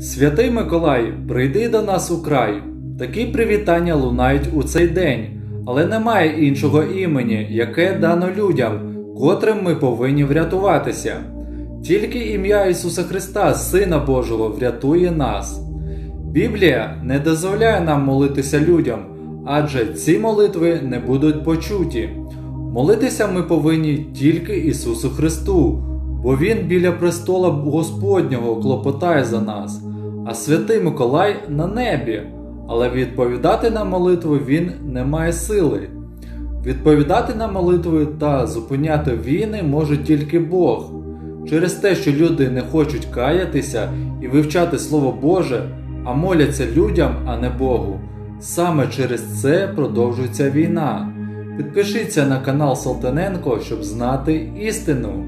Святий Миколай, прийди до нас у край. Такі привітання лунають у цей день, але немає іншого імені, яке дано людям, котрим ми повинні врятуватися. Тільки ім'я Ісуса Христа, Сина Божого, врятує нас. Біблія не дозволяє нам молитися людям, адже ці молитви не будуть почуті. Молитися ми повинні тільки Ісусу Христу, бо Він біля престола Господнього клопотає за нас, а святий Миколай на небі, але відповідати на молитву Він не має сили. Відповідати на молитви та зупиняти війни може тільки Бог. Через те, що люди не хочуть каятися і вивчати Слово Боже, а моляться людям, а не Богу. Саме через це продовжується війна. Підпишіться на канал Салтаненко, щоб знати істину.